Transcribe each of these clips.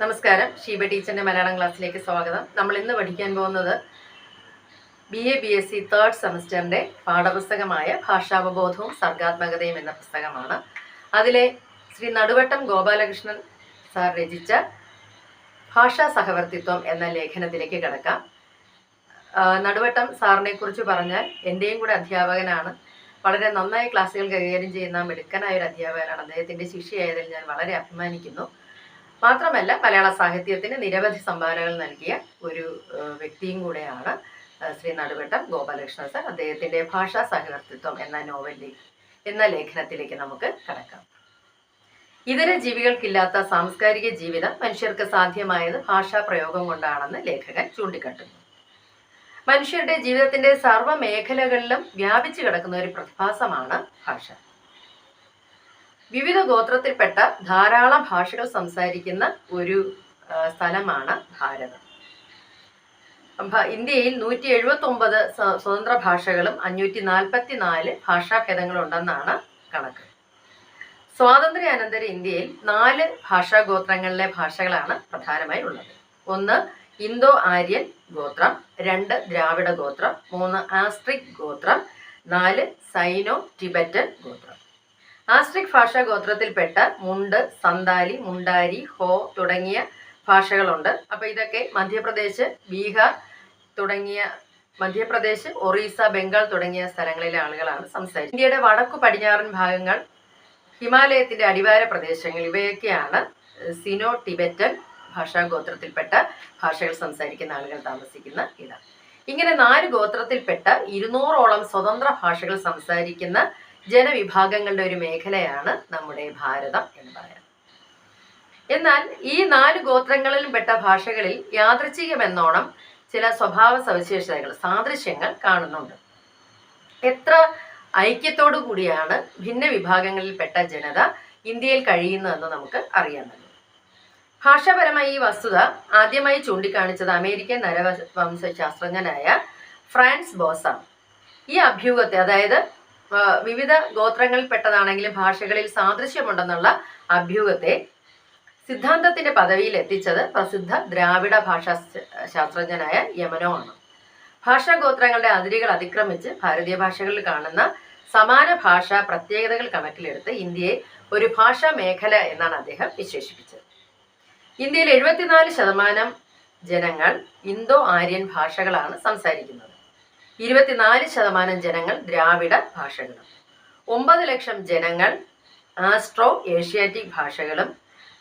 നമസ്കാരം. ഷീബ ടീച്ചറിന്റെ മലയാളം ക്ലാസ്സിലേക്ക് സ്വാഗതം. നമ്മൾ ഇന്ന് പഠിക്കാൻ പോകുന്നത് B A B S C third സെമസ്റ്ററിന്റെ പാഠപുസ്തകമായ ഭാഷാവബോധവും സർഗാത്മകതയും എന്ന പുസ്തകമാണ്. അതിലെ ശ്രീ നടുവട്ടം ഗോപാലകൃഷ്ണൻ സാർ രചിച്ച ഭാഷാ സഹവർത്തിത്വം എന്ന ലേഖനത്തിലേക്ക് കിടക്കാം. നടുവട്ടം സാറിനെ കുറിച്ച് പറഞ്ഞാൽ എന്റെയും കൂടെ അധ്യാപകനാണ്. വളരെ നന്നായി ക്ലാസ്സുകൾ കൈകാര്യം ചെയ്യുന്ന മിടുക്കനായ ഒരു അധ്യാപകനാണ്. അദ്ദേഹത്തിന്റെ ശിഷ്യയായതിൽ ഞാൻ വളരെ അഭിമാനിക്കുന്നു. മാത്രമല്ല മലയാള സാഹിത്യത്തിന് നിരവധി സംഭാവനകൾ നൽകിയ ഒരു വ്യക്തിയും കൂടെയാണ് ശ്രീ നടുവട്ടം ഗോപാലകൃഷ്ണൻ സാർ. അദ്ദേഹത്തിന്റെ ഭാഷാ സഹവർത്തിത്വം എന്ന നോവലിൽ എന്ന ലേഖനത്തിലേക്ക് നമുക്ക് കടക്കാം. ഇതര ജീവികൾക്കില്ലാത്ത സാംസ്കാരിക ജീവിതം മനുഷ്യർക്ക് സാധ്യമായത് ഭാഷാ പ്രയോഗം കൊണ്ടാണെന്ന് ലേഖകൻ ചൂണ്ടിക്കാട്ടുന്നു. മനുഷ്യരുടെ ജീവിതത്തിന്റെ സർവ മേഖലകളിലും വ്യാപിച്ചു കിടക്കുന്ന ഒരു പ്രതിഭാസമാണ് ഭാഷ. വിവിധ ഗോത്രത്തിൽപ്പെട്ട ധാരാളം ഭാഷകൾ സംസാരിക്കുന്ന ഒരു സ്ഥലമാണ് ഭാരതം. ഇന്ത്യയിൽ നൂറ്റി എഴുപത്തി ഒമ്പത് സ്വതന്ത്ര ഭാഷകളും അഞ്ഞൂറ്റി നാൽപ്പത്തി നാല് ഭാഷാഭേദങ്ങളുണ്ടെന്നാണ് കണക്ക് സ്വാതന്ത്ര്യാനന്തര ഇന്ത്യയിൽ നാല് ഭാഷാഗോത്രങ്ങളിലെ ഭാഷകളാണ് പ്രധാനമായി ഉള്ളത് ഒന്ന് ഇന്തോ ആര്യൻ ഗോത്രം രണ്ട് ദ്രാവിഡ ഗോത്രം മൂന്ന് ആസ്ട്രിക് ഗോത്രം നാല് സൈനോ ടിബറ്റൻ ഗോത്രം. ആസ്ട്രിക് ഭാഷാ ഗോത്രത്തിൽപ്പെട്ട മുണ്ട് സന്താലി മുണ്ടാരി ഹോ തുടങ്ങിയ ഭാഷകളുണ്ട്. അപ്പൊ ഇതൊക്കെ മധ്യപ്രദേശ് ബീഹാർ തുടങ്ങിയ മധ്യപ്രദേശ് ഒറീസ ബംഗാൾ തുടങ്ങിയ സ്ഥലങ്ങളിലെ ആളുകളാണ് സംസാരിക്കുന്നത് ഇന്ത്യയുടെ വടക്കു പടിഞ്ഞാറൻ ഭാഗങ്ങൾ ഹിമാലയത്തിന്റെ അടിവാര പ്രദേശങ്ങൾ ഇവയൊക്കെയാണ് സിനോ ടിബറ്റൻ ഭാഷാ ഗോത്രത്തിൽപ്പെട്ട ഭാഷകൾ സംസാരിക്കുന്ന ആളുകൾ താമസിക്കുന്ന ഇടം. ഇങ്ങനെ നാല് ഗോത്രത്തിൽപ്പെട്ട ഇരുന്നൂറോളം സ്വതന്ത്ര ഭാഷകൾ സംസാരിക്കുന്ന ജനവിഭാഗങ്ങളുടെ ഒരു മേഖലയാണ് നമ്മുടെ ഭാരതം എന്ന് പറയാം. എന്നാൽ ഈ നാല് ഗോത്രങ്ങളിലും പെട്ട ഭാഷകളിൽ യാദൃച്ഛികമെന്നോണം ചില സ്വഭാവ സവിശേഷതകൾ സാദൃശ്യങ്ങൾ കാണുന്നുണ്ട്. എത്ര ഐക്യത്തോടു കൂടിയാണ് ഭിന്ന വിഭാഗങ്ങളിൽപ്പെട്ട ജനത ഇന്ത്യയിൽ കഴിയുന്നതെന്ന് നമുക്ക് അറിയാമല്ലോ ഭാഷാപരമായ ഈ വസ്തുത ആദ്യമായി ചൂണ്ടിക്കാണിച്ചത് അമേരിക്കൻ നരവംശ ശാസ്ത്രജ്ഞനായ ഫ്രാൻസ് ബോസാണ് ഈ അഭ്യൂഹത്തെ അതായത് വിവിധ ഗോത്രങ്ങളിൽപ്പെട്ടതാണെങ്കിലും ഭാഷകളിൽ സാദൃശ്യമുണ്ടെന്നുള്ള അഭ്യൂഹത്തെ സിദ്ധാന്തത്തിന്റെ പദവിയിൽ എത്തിച്ചത് പ്രസിദ്ധ ദ്രാവിഡ ഭാഷാ ശാസ്ത്രജ്ഞനായ യമനോ ആണ് ഭാഷാ ഗോത്രങ്ങളുടെ അതിരുകൾ അതിക്രമിച്ച് ഭാരതീയ ഭാഷകളിൽ കാണുന്ന സമാന ഭാഷാ പ്രത്യേകതകൾ കണക്കിലെടുത്ത് ഇന്ത്യയെ ഒരു ഭാഷാ മേഖല എന്നാണ് അദ്ദേഹം വിശേഷിപ്പിച്ചത്. ഇന്ത്യയിൽ എഴുപത്തിനാല് ശതമാനം ജനങ്ങൾ ഇന്തോ ആര്യൻ ഭാഷകളാണ് സംസാരിക്കുന്നത്. ഇരുപത്തിനാല് ശതമാനം ജനങ്ങൾ ദ്രാവിഡ ഭാഷകളും. ഒമ്പത് ലക്ഷം ജനങ്ങൾ ആസ്ട്രോ ഏഷ്യാറ്റിക് ഭാഷകളും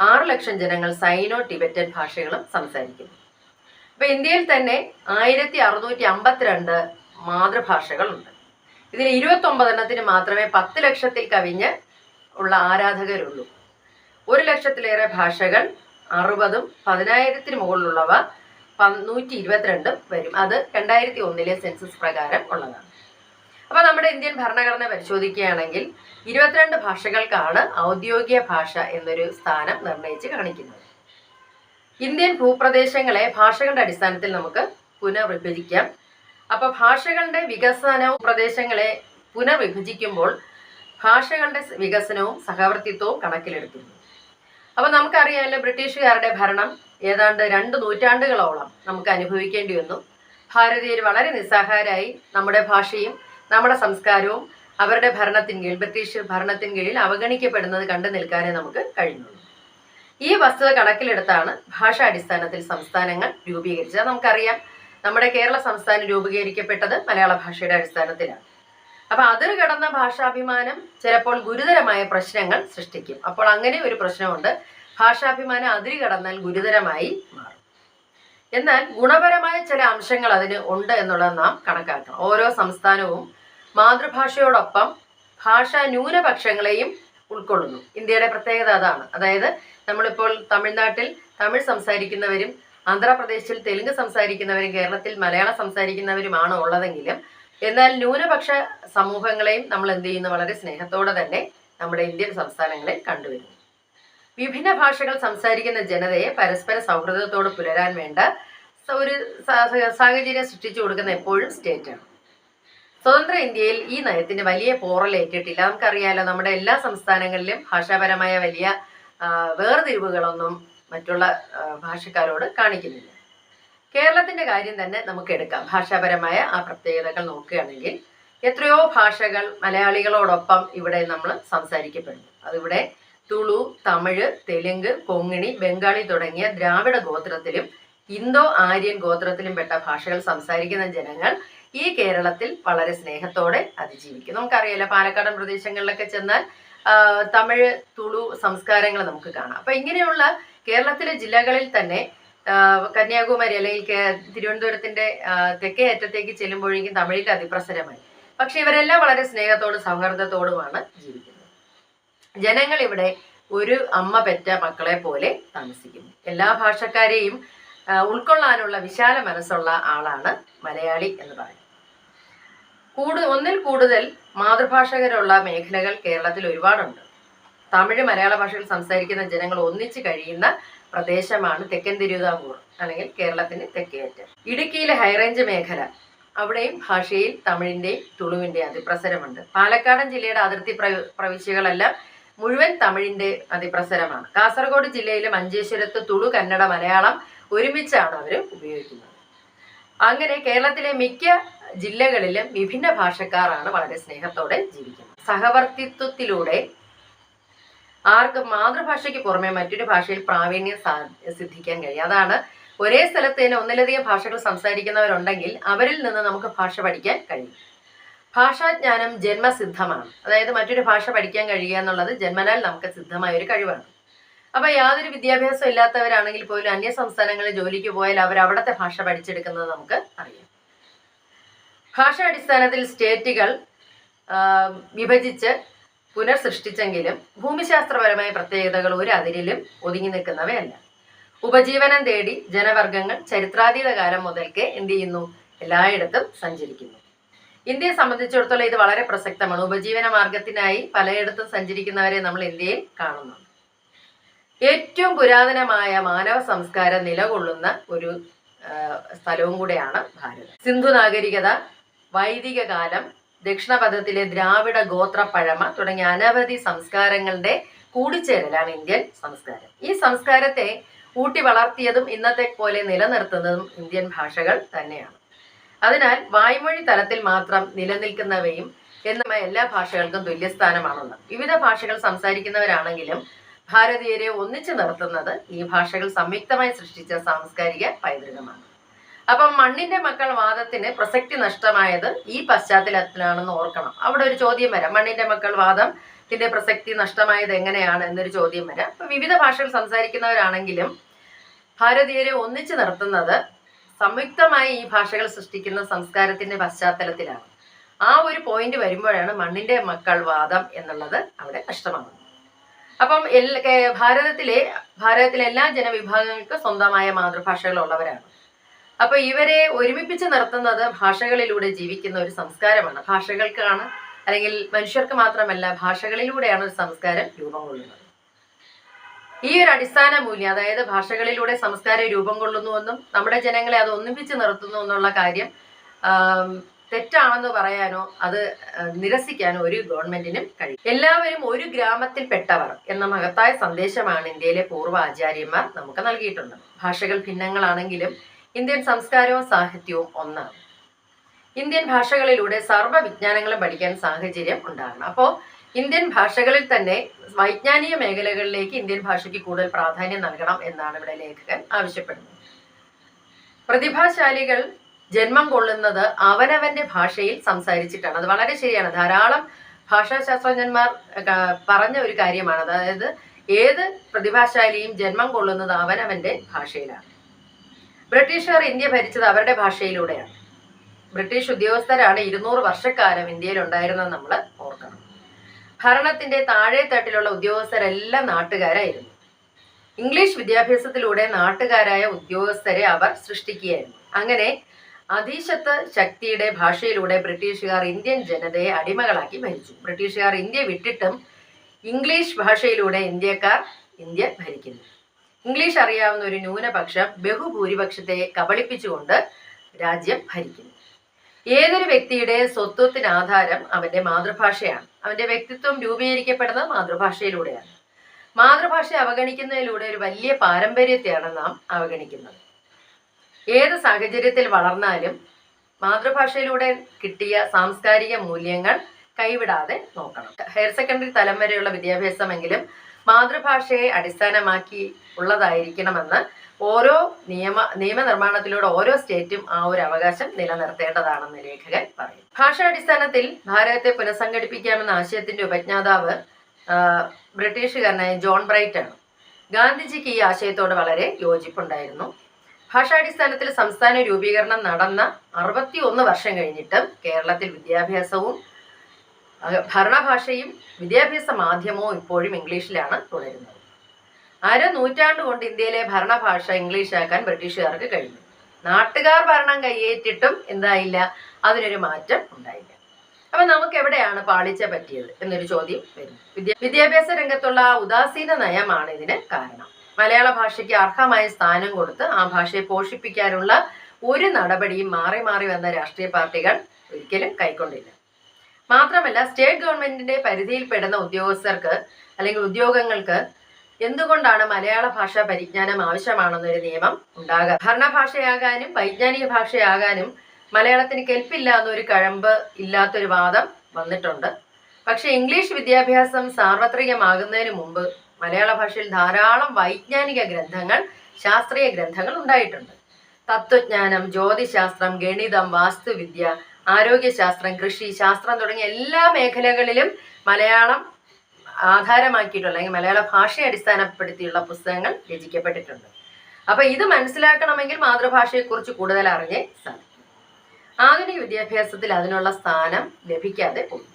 ആറ് ലക്ഷം ജനങ്ങൾ സൈനോ ടിബറ്റൻ ഭാഷകളും സംസാരിക്കുന്നു. അപ്പൊ ഇന്ത്യയിൽ തന്നെ ആയിരത്തി അറുന്നൂറ്റി അമ്പത്തിരണ്ട് മാതൃഭാഷകളുണ്ട്. ഇതിൽ ഇരുപത്തി ഒമ്പതെണ്ണത്തിന് മാത്രമേ പത്ത് ലക്ഷത്തിൽ കവിഞ്ഞ് ഉള്ള ആരാധകരുള്ളൂ. ഒരു ലക്ഷത്തിലേറെ ഭാഷകൾ അറുപതും പതിനായിരത്തിന് മുകളിലുള്ളവ നൂറ്റി ഇരുപത്തിരണ്ട് വരും. അത് രണ്ടായിരത്തി ഒന്നിലെ സെൻസസ് പ്രകാരം ഉള്ളതാണ്. അപ്പൊ നമ്മുടെ ഇന്ത്യൻ ഭരണഘടന പരിശോധിക്കുകയാണെങ്കിൽ ഇരുപത്തിരണ്ട് ഭാഷകൾക്കാണ് ഔദ്യോഗിക ഭാഷ എന്നൊരു സ്ഥാനം നിർണയിച്ച് കാണിക്കുന്നത്. ഇന്ത്യൻ ഭൂപ്രദേശങ്ങളെ ഭാഷകളുടെ അടിസ്ഥാനത്തിൽ നമുക്ക് പുനർവിഭജിക്കാം. അപ്പൊ ഭാഷകളുടെ വികസനവും പ്രദേശങ്ങളെ പുനർവിഭജിക്കുമ്പോൾ ഭാഷകളുടെ വികസനവും സഹവർത്തിത്വവും കണക്കിലെടുക്കുന്നു. അപ്പൊ നമുക്കറിയാമല്ലോ ബ്രിട്ടീഷുകാരുടെ ഭരണം ഏതാണ്ട് രണ്ട് നൂറ്റാണ്ടുകളോളം നമുക്ക് അനുഭവിക്കേണ്ടി വന്നു. ഭാരതീയർ വളരെ നിസ്സഹാരായി നമ്മുടെ ഭാഷയും നമ്മുടെ സംസ്കാരവും അവരുടെ ഭരണത്തിൻ കീഴിൽ ബ്രിട്ടീഷ് ഭരണത്തിൻ കീഴിൽ അവഗണിക്കപ്പെടുന്നത് കണ്ടു നിൽക്കാനേ നമുക്ക് കഴിഞ്ഞുള്ളൂ. ഈ വസ്തുത കണക്കിലെടുത്താണ് ഭാഷാ അടിസ്ഥാനത്തിൽ സംസ്ഥാനങ്ങൾ രൂപീകരിച്ചത്. നമുക്കറിയാം. നമ്മുടെ കേരള സംസ്ഥാനം രൂപീകരിക്കപ്പെട്ടത് മലയാള ഭാഷയുടെ അടിസ്ഥാനത്തിലാണ്. അപ്പൊ അതിർ കടന്ന ഭാഷാഭിമാനം ചിലപ്പോൾ ഗുരുതരമായ പ്രശ്നങ്ങൾ സൃഷ്ടിക്കും. അപ്പോൾ അങ്ങനെ ഒരു പ്രശ്നമുണ്ട്. ഭാഷാഭിമാനം അതിരി കടന്നാൽ ഗുരുതരമായി മാറും. എന്നാൽ ഗുണപരമായ ചില അംശങ്ങൾ അതിന് ഉണ്ട് എന്നുള്ളത് നാം കണക്കാക്കണം. ഓരോ സംസ്ഥാനവും മാതൃഭാഷയോടൊപ്പം ഭാഷാ ന്യൂനപക്ഷങ്ങളെയും ഉൾക്കൊള്ളുന്നു. ഇന്ത്യയുടെ പ്രത്യേകത അതാണ്. അതായത് നമ്മളിപ്പോൾ തമിഴ്നാട്ടിൽ തമിഴ് സംസാരിക്കുന്നവരും ആന്ധ്രാപ്രദേശിൽ തെലുങ്ക് സംസാരിക്കുന്നവരും കേരളത്തിൽ മലയാളം സംസാരിക്കുന്നവരുമാണ് ഉള്ളതെങ്കിലും എന്നാൽ ന്യൂനപക്ഷ സമൂഹങ്ങളെയും നമ്മൾ എന്ത് ചെയ്യുന്നു? വളരെ സ്നേഹത്തോടെ തന്നെ നമ്മുടെ ഇന്ത്യൻ സംസ്ഥാനങ്ങളിൽ കണ്ടുവരുന്നു. വിഭിന്ന ഭാഷകൾ സംസാരിക്കുന്ന ജനതയെ പരസ്പര സൗഹൃദത്തോട് പുലരാൻ വേണ്ട ഒരു സാഹചര്യം സൃഷ്ടിച്ചു കൊടുക്കുന്ന എപ്പോഴും സ്റ്റേറ്റാണ് സ്വതന്ത്ര ഇന്ത്യയിൽ ഈ നയത്തിന് വലിയ പോറലേറ്റിട്ടില്ല. നമുക്കറിയാലോ നമ്മുടെ എല്ലാ സംസ്ഥാനങ്ങളിലും ഭാഷാപരമായ വലിയ വേർതിരിവുകളൊന്നും മറ്റുള്ള ഭാഷക്കാരോട് കാണിക്കുന്നില്ല. കേരളത്തിന്റെ കാര്യം തന്നെ നമുക്ക് എടുക്കാം. ഭാഷാപരമായ ആ പ്രത്യേകതകൾ നോക്കുകയാണെങ്കിൽ എത്രയോ ഭാഷകൾ മലയാളികളോടൊപ്പം ഇവിടെ നമ്മൾ സംസാരിക്കപ്പെടുന്നു. അതിവിടെ തുളു തമിഴ് തെലുങ്ക് കൊങ്ങിണി ബംഗാളി തുടങ്ങിയ ദ്രാവിഡ ഗോത്രത്തിലും ഇന്തോ ആര്യൻ ഗോത്രത്തിലും പെട്ട ഭാഷകൾ സംസാരിക്കുന്ന ജനങ്ങൾ ഈ കേരളത്തിൽ വളരെ സ്നേഹത്തോടെ അതിജീവിക്കും. നമുക്കറിയാലോ പാലക്കാടൻ പ്രദേശങ്ങളിലൊക്കെ ചെന്നാൽ തമിഴ് തുളു സംസ്കാരങ്ങൾ നമുക്ക് കാണാം. അപ്പൊ ഇങ്ങനെയുള്ള കേരളത്തിലെ ജില്ലകളിൽ തന്നെ കന്യാകുമാരി അല്ലെങ്കിൽ തിരുവനന്തപുരത്തിന്റെ തെക്കേ അറ്റത്തേക്ക് ചെല്ലുമ്പോഴേക്കും തമിഴിൽ അതിപ്രസരമായി. പക്ഷെ ഇവരെല്ലാം വളരെ സ്നേഹത്തോടും സൗഹാർദ്ദത്തോടുമാണ് ജീവിക്കുന്നത്. ജനങ്ങൾ ഇവിടെ ഒരു അമ്മ പെറ്റ മക്കളെ പോലെ താമസിക്കുന്നു. എല്ലാ ഭാഷക്കാരെയും ഉൾക്കൊള്ളാനുള്ള വിശാല മനസ്സുള്ള ആളാണ് മലയാളി എന്ന് പറയുന്നത് കൂടു ഒന്നിൽ കൂടുതൽ മാതൃഭാഷകരുള്ള മേഖലകൾ കേരളത്തിൽ ഒരുപാടുണ്ട്. തമിഴ് മലയാള ഭാഷയിൽ സംസാരിക്കുന്ന ജനങ്ങൾ ഒന്നിച്ച് കഴിയുന്ന പ്രദേശമാണ് തെക്കൻ തിരുവിതാംകൂർ അല്ലെങ്കിൽ കേരളത്തിന്റെ തെക്കേയറ്റം. ഇടുക്കിയിലെ ഹൈറേഞ്ച് മേഖല അവിടെയും ഭാഷയിൽ തമിഴിന്റെയും തുളുവിന്റെയും അതിപ്രസരമുണ്ട്. പാലക്കാടൻ ജില്ലയുടെ അതിർത്തി പ്രവിശ്യകളെല്ലാം മുഴുവൻ തമിഴിന്റെ അതിപ്രസരമാണ്. കാസർഗോഡ് ജില്ലയിലെ മഞ്ചേശ്വരത്ത് തുളു കന്നഡ മലയാളം ഒരുമിച്ചാണ് അവർ ഉപയോഗിക്കുന്നത്. അങ്ങനെ കേരളത്തിലെ മിക്ക ജില്ലകളിലും വിഭിന്ന ഭാഷക്കാരാണ് വളരെ സ്നേഹത്തോടെ ജീവിക്കുന്നത്. സഹവർത്തിത്വത്തിലൂടെ ആർക്ക് മാതൃഭാഷയ്ക്ക് പുറമെ മറ്റൊരു ഭാഷയിൽ പ്രാവീണ്യം സിദ്ധിക്കാൻ കഴിയും. അതാണ് ഒരേ സ്ഥലത്ത് തന്നെ ഒന്നിലധികം ഭാഷകൾ സംസാരിക്കുന്നവരുണ്ടെങ്കിൽ അവരിൽ നിന്ന് നമുക്ക് ഭാഷ പഠിക്കാൻ കഴിയും. ഭാഷാജ്ഞാനം ജന്മസിദ്ധമാണ്. അതായത് മറ്റൊരു ഭാഷ പഠിക്കാൻ കഴിയുക എന്നുള്ളത് ജന്മനാൽ നമുക്ക് സിദ്ധമായ ഒരു കഴിവാണ്. അപ്പൊ യാതൊരു വിദ്യാഭ്യാസം ഇല്ലാത്തവരാണെങ്കിൽ പോലും അന്യ സംസ്ഥാനങ്ങളിൽ ജോലിക്ക് പോയാൽ അവർ അവിടുത്തെ ഭാഷ പഠിച്ചെടുക്കുന്നത് നമുക്ക് അറിയാം. ഭാഷ അടിസ്ഥാനത്തിൽ സ്റ്റേറ്റുകൾ വിഭജിച്ച് പുനർസൃഷ്ടിച്ചെങ്കിലും ഭൂമിശാസ്ത്രപരമായ പ്രത്യേകതകൾ ഒരു അതിരിലും ഒതുങ്ങി നിൽക്കുന്നവയല്ല. ഉപജീവനം തേടി ജനവർഗങ്ങൾ ചരിത്രാതീത കാലം മുതൽക്കേ എന്ത് ചെയ്യുന്നു? എല്ലായിടത്തും സഞ്ചരിക്കുന്നു. ഇന്ത്യയെ സംബന്ധിച്ചിടത്തോളം ഇത് വളരെ പ്രസക്തമാണ്. ഉപജീവന മാർഗത്തിനായി പലയിടത്തും സഞ്ചരിക്കുന്നവരെ നമ്മൾ ഇന്ത്യയിൽ കാണുന്നുണ്ട്. ഏറ്റവും പുരാതനമായ മാനവ സംസ്കാരം നിലകൊള്ളുന്ന ഒരു സ്ഥലവും കൂടെയാണ് ഭാരതം. സിന്ധു നാഗരികത വൈദിക കാലം ദക്ഷിണപഥത്തിലെ ദ്രാവിഡ ഗോത്ര പഴമ തുടങ്ങിയ അനവധി സംസ്കാരങ്ങളുടെ കൂടിച്ചേരലാണ് ഇന്ത്യൻ സംസ്കാരം. ഈ സംസ്കാരത്തെ ഊട്ടി വളർത്തിയതും ഇന്നത്തെ പോലെ നിലനിർത്തുന്നതും ഇന്ത്യൻ ഭാഷകൾ തന്നെയാണ്. അതിനാൽ വായ്മൊഴി തലത്തിൽ മാത്രം നിലനിൽക്കുന്നവയും എന്ന എല്ലാ ഭാഷകൾക്കും തുല്യസ്ഥാനമാണെന്ന്. വിവിധ ഭാഷകൾ സംസാരിക്കുന്നവരാണെങ്കിലും ഭാരതീയരെ ഒന്നിച്ചു നിർത്തുന്നത് ഈ ഭാഷകൾ സംയുക്തമായി സൃഷ്ടിച്ച സാംസ്കാരിക പൈതൃകമാണ്. അപ്പം മണ്ണിന്റെ മക്കൾ വാദത്തിന് പ്രസക്തി നഷ്ടമായത് ഈ പശ്ചാത്തലത്തിലാണെന്ന് ഓർക്കണം. അവിടെ ഒരു ചോദ്യം വരാം. മണ്ണിന്റെ മക്കൾ വാദത്തിന്റെ പ്രസക്തി നഷ്ടമായത് എങ്ങനെയാണ് എന്നൊരു ചോദ്യം വരാം. വിവിധ ഭാഷകൾ സംസാരിക്കുന്നവരാണെങ്കിലും ഭാരതീയരെ ഒന്നിച്ചു നിർത്തുന്നത് സംയുക്തമായി ഈ ഭാഷകൾ സൃഷ്ടിക്കുന്ന സംസ്കാരത്തിന്റെ പശ്ചാത്തലത്തിലാണ്. ആ ഒരു പോയിന്റ് വരുമ്പോഴാണ് മണ്ണിന്റെ മക്കൾ വാദം എന്നുള്ളത് അവിടെ നഷ്ടമാകുന്നത് അപ്പം എല്ലാ ഭാരതത്തിലെ ഭാരതത്തിലെ എല്ലാ ജനവിഭാഗങ്ങൾക്കും സ്വന്തമായ മാതൃഭാഷകൾ ഉള്ളവരാണ്. അപ്പൊ ഇവരെ ഒരുമിപ്പിച്ച് നിർത്തുന്നത് ഭാഷകളിലൂടെ ജീവിക്കുന്ന ഒരു സംസ്കാരമാണ്. ഭാഷകൾക്കാണ് അല്ലെങ്കിൽ മനുഷ്യർക്ക് മാത്രമല്ല ഭാഷകളിലൂടെയാണ് ഒരു സംസ്കാരം രൂപം കൊള്ളുന്നത്. ഈ ഒരു അടിസ്ഥാന മൂല്യം അതായത് ഭാഷകളിലൂടെ സംസ്കാരം രൂപം കൊള്ളുന്നുവെന്നും നമ്മുടെ ജനങ്ങളെ അത് ഒന്നിപ്പിച്ച് നിർത്തുന്നു എന്നുള്ള കാര്യം തെറ്റാണെന്ന് പറയാനോ അത് നിരസിക്കാനോ ഒരു ഗവൺമെന്റിനും കഴിയും. എല്ലാവരും ഒരു ഗ്രാമത്തിൽ പെട്ടവർ എന്ന മഹത്തായ സന്ദേശമാണ് ഇന്ത്യയിലെ പൂർവ ആചാര്യന്മാർ നമുക്ക് നൽകിയിട്ടുള്ളത് ഭാഷകൾ ഭിന്നങ്ങളാണെങ്കിലും ഇന്ത്യൻ സംസ്കാരവും സാഹിത്യവും ഒന്നാണ്. ഇന്ത്യൻ ഭാഷകളിലൂടെ സർവ വിജ്ഞാനങ്ങളും പഠിക്കാൻ സാഹചര്യം ഉണ്ടാകണം. അപ്പോൾ ഇന്ത്യൻ ഭാഷകളിൽ തന്നെ വൈജ്ഞാനിക മേഖലകളിലേക്ക് ഇന്ത്യൻ ഭാഷയ്ക്ക് കൂടുതൽ പ്രാധാന്യം നൽകണം എന്നാണ് ഇവിടെ ലേഖകൻ ആവശ്യപ്പെടുന്നത്. പ്രതിഭാശാലികൾ ജന്മം കൊള്ളുന്നത് അവനവന്റെ ഭാഷയിൽ സംസാരിച്ചിട്ടാണ്. അത് വളരെ ശരിയാണ്. ധാരാളം ഭാഷാശാസ്ത്രജ്ഞന്മാർ പറഞ്ഞ ഒരു കാര്യമാണ്. അതായത് ഏത് പ്രതിഭാശാലിയും ജന്മം കൊള്ളുന്നത് അവനവന്റെ ഭാഷയിലാണ്. ബ്രിട്ടീഷുകാർ ഇന്ത്യ ഭരിച്ചത് അവരുടെ ഭാഷയിലൂടെയാണ്. ബ്രിട്ടീഷ് ഉദ്യോഗസ്ഥരാണ് ഇരുന്നൂറ് വർഷക്കാലം ഇന്ത്യയിൽ ഉണ്ടായിരുന്നത് നമ്മൾ ഭരണത്തിന്റെ താഴെ തട്ടിലുള്ള ഉദ്യോഗസ്ഥരെല്ലാം നാട്ടുകാരായിരുന്നു. ഇംഗ്ലീഷ് വിദ്യാഭ്യാസത്തിലൂടെ നാട്ടുകാരായ ഉദ്യോഗസ്ഥരെ അവർ സൃഷ്ടിക്കുകയായിരുന്നു. അങ്ങനെ അധീശത്വ ശക്തിയുടെ ഭാഷയിലൂടെ ബ്രിട്ടീഷുകാർ ഇന്ത്യൻ ജനതയെ അടിമകളാക്കി ഭരിച്ചു. ബ്രിട്ടീഷുകാർ ഇന്ത്യ വിട്ടിട്ടും ഇംഗ്ലീഷ് ഭാഷയിലൂടെ ഇന്ത്യക്കാർ ഇന്ത്യ ഭരിക്കുന്നു. ഇംഗ്ലീഷ് അറിയാവുന്ന ഒരു ന്യൂനപക്ഷം ബഹുഭൂരിപക്ഷത്തെ കബളിപ്പിച്ചുകൊണ്ട് രാജ്യം ഭരിക്കുന്നു. ഏതൊരു വ്യക്തിയുടെ സ്വത്വത്തിന് ആധാരം അവന്റെ മാതൃഭാഷയാണ്. അവന്റെ വ്യക്തിത്വം രൂപീകരിക്കപ്പെടുന്നത് മാതൃഭാഷയിലൂടെയാണ്. മാതൃഭാഷ അവഗണിക്കുന്നതിലൂടെ ഒരു വലിയ പാരമ്പര്യത്തെയാണ് നാം അവഗണിക്കുന്നത്. ഏത് സാഹചര്യത്തിൽ വളർന്നാലും മാതൃഭാഷയിലൂടെ കിട്ടിയ സാംസ്കാരിക മൂല്യങ്ങൾ കൈവിടാതെ നോക്കണം. ഹയർ സെക്കൻഡറി തലം വരെയുള്ള വിദ്യാഭ്യാസമെങ്കിലും മാതൃഭാഷയെ അടിസ്ഥാനമാക്കി ഉള്ളതായിരിക്കണമെന്ന് ഓരോ നിയമ നിയമനിർമ്മാണത്തിലൂടെ ഓരോ സ്റ്റേറ്റും ആ ഒരു അവകാശം നിലനിർത്തേണ്ടതാണെന്ന് ലേഖകൻ പറയും. ഭാഷാടിസ്ഥാനത്തിൽ ഭാരതത്തെ പുനഃസംഘടിപ്പിക്കാമെന്ന ആശയത്തിന്റെ ഉപജ്ഞാതാവ് ബ്രിട്ടീഷുകാരനായ ജോൺ ബ്രൈറ്റ് ആണ് ഗാന്ധിജിക്ക് ഈ ആശയത്തോട് വളരെ യോജിപ്പുണ്ടായിരുന്നു. ഭാഷാടിസ്ഥാനത്തിൽ സംസ്ഥാന രൂപീകരണം നടന്ന അറുപത്തി ഒന്ന് വർഷം കഴിഞ്ഞിട്ടും കേരളത്തിൽ വിദ്യാഭ്യാസവും ഭരണഭാഷയും വിദ്യാഭ്യാസ മാധ്യമവും ഇപ്പോഴും ഇംഗ്ലീഷിലാണ് തുടരുന്നത്. അര നൂറ്റാണ്ട് കൊണ്ട് ഇന്ത്യയിലെ ഭരണഭാഷ ഇംഗ്ലീഷാക്കാൻ ബ്രിട്ടീഷുകാർക്ക് കഴിഞ്ഞു. നാട്ടുകാർ ഭരണം കയ്യേറ്റിട്ടും എന്തായില്ല? അതിനൊരു മാറ്റം ഉണ്ടായില്ല. അപ്പൊ നമുക്ക് എവിടെയാണ് പാളിച്ച പറ്റിയത് എന്നൊരു ചോദ്യം വരും. വിദ്യാഭ്യാസ രംഗത്തുള്ള ഉദാസീന നയമാണ് ഇതിന് കാരണം. മലയാള ഭാഷയ്ക്ക് അർഹമായ സ്ഥാനം കൊടുത്ത് ആ ഭാഷയെ പോഷിപ്പിക്കാനുള്ള ഒരു നടപടിയും മാറി മാറി വന്ന രാഷ്ട്രീയ പാർട്ടികൾ ഒരിക്കലും കൈക്കൊണ്ടില്ല. മാത്രമല്ല സ്റ്റേറ്റ് ഗവൺമെന്റിന്റെ പരിധിയിൽപ്പെടുന്ന ഉദ്യോഗസ്ഥർക്ക് അല്ലെങ്കിൽ ഉദ്യോഗങ്ങൾക്ക് എന്തുകൊണ്ടാണ് മലയാള ഭാഷാ പരിജ്ഞാനം ആവശ്യമാണെന്നൊരു നിയമം ഉണ്ടാകുക ഭരണഭാഷയാകാനും വൈജ്ഞാനിക ഭാഷയാകാനും മലയാളത്തിന് കെൽപ്പില്ല എന്നൊരു കഴമ്പ് ഇല്ലാത്തൊരു വാദം വന്നിട്ടുണ്ട്. പക്ഷെ ഇംഗ്ലീഷ് വിദ്യാഭ്യാസം സാർവത്രികമാകുന്നതിന് മുമ്പ് മലയാള ഭാഷയിൽ ധാരാളം വൈജ്ഞാനിക ഗ്രന്ഥങ്ങൾ ശാസ്ത്രീയ ഗ്രന്ഥങ്ങൾ ഉണ്ടായിട്ടുണ്ട്. തത്വജ്ഞാനം ജ്യോതിശാസ്ത്രം ഗണിതം വാസ്തുവിദ്യ ആരോഗ്യശാസ്ത്രം കൃഷി ശാസ്ത്രം തുടങ്ങിയ എല്ലാ മേഖലകളിലും മലയാളം ആധാരമാക്കിയിട്ടുള്ള അല്ലെങ്കിൽ മലയാള ഭാഷയെ അടിസ്ഥാനപ്പെടുത്തിയുള്ള പുസ്തകങ്ങൾ രചിക്കപ്പെട്ടിട്ടുണ്ട്. അപ്പൊ ഇത് മനസ്സിലാക്കണമെങ്കിൽ മാതൃഭാഷയെക്കുറിച്ച് കൂടുതൽ അറിഞ്ഞേ സാധിക്കും. ആധുനിക വിദ്യാഭ്യാസത്തിൽ അതിനുള്ള സ്ഥാനം ലഭിക്കാതെ പോയി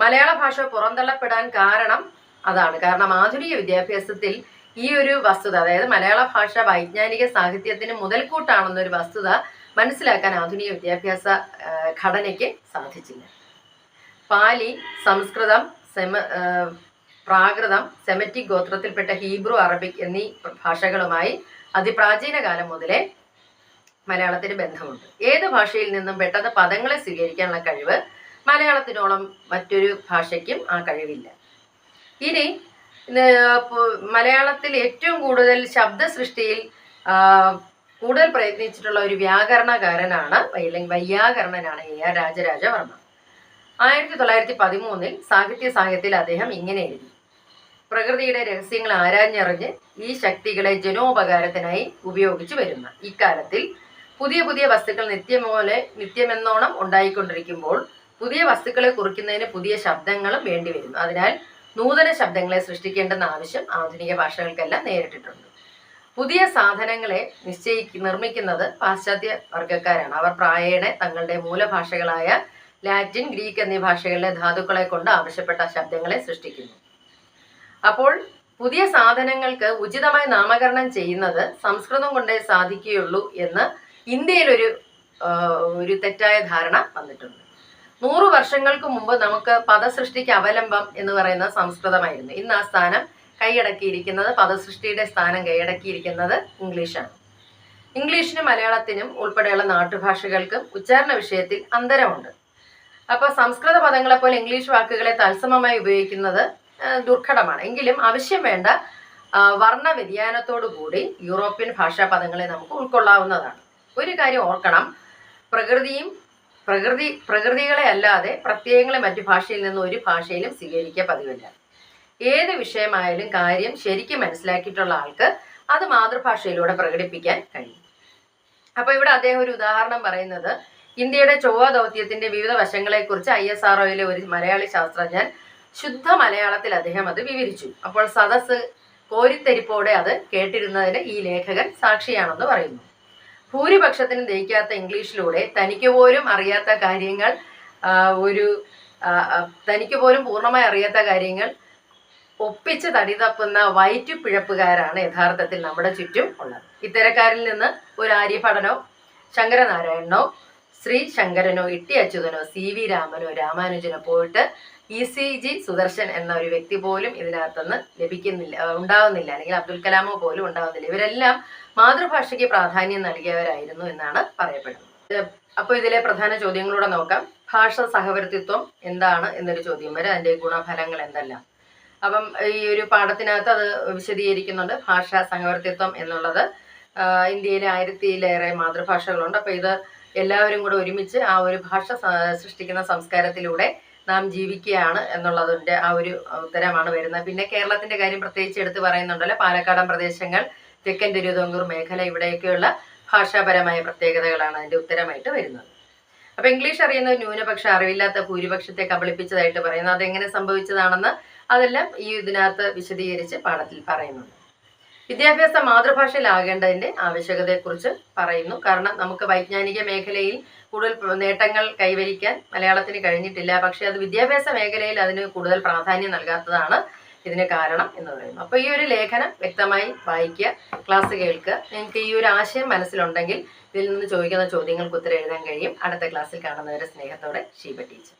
മലയാള ഭാഷ പുറന്തള്ളപ്പെടാൻ കാരണം അതാണ്. കാരണം ആധുനിക വിദ്യാഭ്യാസത്തിൽ ഈ ഒരു വസ്തുത അതായത് മലയാള ഭാഷ വൈജ്ഞാനിക സാഹിത്യത്തിന് മുതൽക്കൂട്ടാണെന്നൊരു വസ്തുത മനസ്സിലാക്കാൻ ആധുനിക വിദ്യാഭ്യാസ ഘടനയ്ക്ക് സാധിച്ചില്ല. പാലി സംസ്കൃതം സെമ പ്രാകൃതം സെമറ്റിക് ഗോത്രത്തിൽപ്പെട്ട ഹീബ്രു അറബിക് എന്നീ ഭാഷകളുമായി അതിപ്രാചീന കാലം മുതലേ മലയാളത്തിന് ബന്ധമുണ്ട്. ഏത് ഭാഷയിൽ നിന്നും പെട്ടെന്ന് പദങ്ങളെ സ്വീകരിക്കാനുള്ള കഴിവ് മലയാളത്തിനോളം മറ്റൊരു ഭാഷയ്ക്കും ആ കഴിവില്ല. ഇനി മലയാളത്തിൽ ഏറ്റവും കൂടുതൽ ശബ്ദ സൃഷ്ടിയിൽ കൂടുതൽ പ്രയത്നിച്ചിട്ടുള്ള ഒരു വ്യാകരണകാരനാണ് അല്ലെങ്കിൽ വൈയാകരണനാണ് എ ആർ രാജരാജവർമ്മ. ആയിരത്തി തൊള്ളായിരത്തി പതിമൂന്നിൽ സാഹിത്യ സാഹിത്യത്തിൽ അദ്ദേഹം ഇങ്ങനെ എഴുതി. പ്രകൃതിയുടെ രഹസ്യങ്ങൾ ആരാഞ്ഞറിഞ്ഞ് ഈ ശക്തികളെ ജനോപകാരത്തിനായി ഉപയോഗിച്ചു വരുന്ന ഇക്കാലത്തിൽ പുതിയ പുതിയ വസ്തുക്കൾ നിത്യം പോലെ നിത്യമെന്നോണം ഉണ്ടായിക്കൊണ്ടിരിക്കുമ്പോൾ പുതിയ വസ്തുക്കളെ കുറിക്കുന്നതിന് പുതിയ ശബ്ദങ്ങളും വേണ്ടിവരുന്നു അതിനാൽ നൂതന ശബ്ദങ്ങളെ സൃഷ്ടിക്കേണ്ടെന്ന ആവശ്യം ആധുനിക ഭാഷകൾക്കെല്ലാം നേരിട്ടിട്ടുണ്ട്. പുതിയ സാധനങ്ങളെ നിശ്ചയി നിർമ്മിക്കുന്നത് പാശ്ചാത്യ വർഗക്കാരാണ് അവർ പ്രായേണ തങ്ങളുടെ മൂലഭാഷകളായ ലാറ്റിൻ ഗ്രീക്ക് എന്നീ ഭാഷകളിലെ ധാതുക്കളെ കൊണ്ട് ആവശ്യപ്പെട്ട ശബ്ദങ്ങളെ സൃഷ്ടിക്കുന്നു. അപ്പോൾ പുതിയ സാധനങ്ങൾക്ക് ഉചിതമായി നാമകരണം ചെയ്യുന്നത് സംസ്കൃതം കൊണ്ടേ സാധിക്കുകയുള്ളൂ എന്ന് ഇന്ത്യയിലൊരു ഒരു തെറ്റായ ധാരണ വന്നിട്ടുണ്ട്. നൂറ് വർഷങ്ങൾക്ക് മുമ്പ് നമുക്ക് പദസൃഷ്ടിക്ക് അവലംബം എന്ന് പറയുന്ന സംസ്കൃതമായിരുന്നു. ഇന്ന് ആ സ്ഥാനം കൈയടക്കിയിരിക്കുന്നത് പദസൃഷ്ടിയുടെ സ്ഥാനം കൈയടക്കിയിരിക്കുന്നത് ഇംഗ്ലീഷാണ്. ഇംഗ്ലീഷിനും മലയാളത്തിനും ഉൾപ്പെടെയുള്ള നാട്ടുഭാഷകൾക്കും ഉച്ചാരണ വിഷയത്തിൽ അന്തരമുണ്ട്. അപ്പൊ സംസ്കൃത പദങ്ങളെ പോലെ ഇംഗ്ലീഷ് വാക്കുകളെ തത്സമമായി ഉപയോഗിക്കുന്നത് ദുർഘടമാണ്. എങ്കിലും ആവശ്യം വേണ്ട വർണ വ്യതിയാനത്തോടു കൂടി യൂറോപ്യൻ ഭാഷാ പദങ്ങളെ നമുക്ക് ഉൾക്കൊള്ളാവുന്നതാണ്. ഒരു കാര്യം ഓർക്കണം പ്രകൃതിയും പ്രകൃതി പ്രകൃതികളെ അല്ലാതെ പ്രത്യയങ്ങളെ മറ്റു ഭാഷയിൽ നിന്ന് ഒരു ഭാഷയിലും സ്വീകരിക്കുക പതിവില്ല. ഏത് വിഷയമായാലും കാര്യം ശരിക്കും മനസ്സിലാക്കിയിട്ടുള്ള ആൾക്ക് അത് മാതൃഭാഷയിലൂടെ പ്രകടിപ്പിക്കാൻ കഴിയും. അപ്പൊ ഇവിടെ അദ്ദേഹം ഒരു ഉദാഹരണം പറയുന്നത് ഇന്ത്യയുടെ ചൊവ്വ ദൗത്യത്തിന്റെ വിവിധ വശങ്ങളെക്കുറിച്ച് ഐ എസ് ആർ ഒരു മലയാളി ശാസ്ത്രജ്ഞൻ ശുദ്ധ മലയാളത്തിൽ അദ്ദേഹം അത് വിവരിച്ചു. അപ്പോൾ സദസ് കോരിത്തെരിപ്പോടെ അത് കേട്ടിരുന്നതിന് ഈ ലേഖകൻ സാക്ഷിയാണെന്ന് പറയുന്നു. ഭൂരിപക്ഷത്തിന് ദഹിക്കാത്ത ഇംഗ്ലീഷിലൂടെ തനിക്ക് പോലും അറിയാത്ത കാര്യങ്ങൾ ഒരു തനിക്ക് പോലും പൂർണമായി അറിയാത്ത കാര്യങ്ങൾ ഒപ്പിച്ച് തടി തപ്പുന്ന വയറ്റു പിഴപ്പുകാരാണ് യഥാർത്ഥത്തിൽ നമ്മുടെ ചുറ്റും ഉള്ളത്. ഇത്തരക്കാരിൽ നിന്ന് ഒരു ആര്യഭടനോ ശങ്കരനാരായണനോ ശ്രീ ശങ്കരനോ ഇട്ടി അച്യുതനോ സി വി രാമനോ രാമാനുജനോ പോയിട്ട് ഇ സി ജി സുദർശൻ എന്ന ഒരു വ്യക്തി പോലും ഇതിനകത്തുനിന്ന് ലഭിക്കുന്നില്ല ഉണ്ടാവുന്നില്ല. അല്ലെങ്കിൽ അബ്ദുൽ കലാമോ പോലും ഉണ്ടാവുന്നില്ല. ഇവരെല്ലാം മാതൃഭാഷയ്ക്ക് പ്രാധാന്യം നൽകിയവരായിരുന്നു എന്നാണ് പറയപ്പെടുന്നത്. അപ്പോൾ ഇതിലെ പ്രധാന ചോദ്യങ്ങളൂടെ നോക്കാം. ഭാഷ സഹവർത്തിത്വം എന്താണ് എന്നൊരു ചോദ്യം വരെ അതിന്റെ ഗുണഫലങ്ങൾ എന്തെല്ലാം? അപ്പം ഈ ഒരു പാഠത്തിനകത്ത് അത് വിശദീകരിക്കുന്നുണ്ട്. ഭാഷാ സഹവർത്തിത്വം എന്നുള്ളത് ഇന്ത്യയിൽ ആയിരത്തിയിലേറെ മാതൃഭാഷകളുണ്ട്. അപ്പോൾ ഇത് എല്ലാവരും കൂടെ ഒരുമിച്ച് ആ ഒരു ഭാഷ സൃഷ്ടിക്കുന്ന സംസ്കാരത്തിലൂടെ നാം ജീവിക്കുകയാണ് എന്നുള്ളതിന്റെ ആ ഒരു ഉത്തരമാണ് വരുന്നത്. പിന്നെ കേരളത്തിന്റെ കാര്യം പ്രത്യേകിച്ച് എടുത്ത് പറയുന്നുണ്ടല്ലോ. പാലക്കാടൻ പ്രദേശങ്ങൾ തെക്കൻ തിരുവിതാംകൂർ മേഖല ഇവിടെയൊക്കെയുള്ള ഭാഷാപരമായ പ്രത്യേകതകളാണ് അതിന്റെ ഉത്തരമായിട്ട് വരുന്നത്. അപ്പൊ ഇംഗ്ലീഷ് അറിയുന്ന ന്യൂനപക്ഷ അറിവില്ലാത്ത ഭൂരിപക്ഷത്തെ കബളിപ്പിച്ചതായിട്ട് പറയുന്നു. അതെങ്ങനെ സംഭവിച്ചതാണെന്ന് അതെല്ലാം ഈ ഇതിനകത്ത് വിശദീകരിച്ച് പാഠത്തിൽ പറയുന്നുണ്ട്. വിദ്യാഭ്യാസം മാതൃഭാഷയിലാകേണ്ടതിന്റെ ആവശ്യകതയെക്കുറിച്ച് പറയുന്നു. കാരണം നമുക്ക് വൈജ്ഞാനിക മേഖലയിൽ കൂടുതൽ നേട്ടങ്ങൾ കൈവരിക്കാൻ മലയാളത്തിന് കഴിഞ്ഞിട്ടില്ല. പക്ഷെ അത് വിദ്യാഭ്യാസ മേഖലയിൽ അതിന് കൂടുതൽ പ്രാധാന്യം നൽകാത്തതാണ് ഇതിന് കാരണം എന്ന് പറയുന്നു. അപ്പോൾ ഈ ഒരു ലേഖനം വ്യക്തമായി വായിക്കുക ക്ലാസ് കേൾക്കുക. നിങ്ങൾക്ക് ഈ ഒരു ആശയം മനസ്സിലുണ്ടെങ്കിൽ ഇതിൽ നിന്ന് ചോദിക്കുന്ന ചോദ്യങ്ങൾക്ക് ഉത്തരം എഴുതാൻ കഴിയും. അടുത്ത ക്ലാസ്സിൽ കാണുന്നവരെ സ്നേഹത്തോടെ ഷീബ ടീച്ചർ.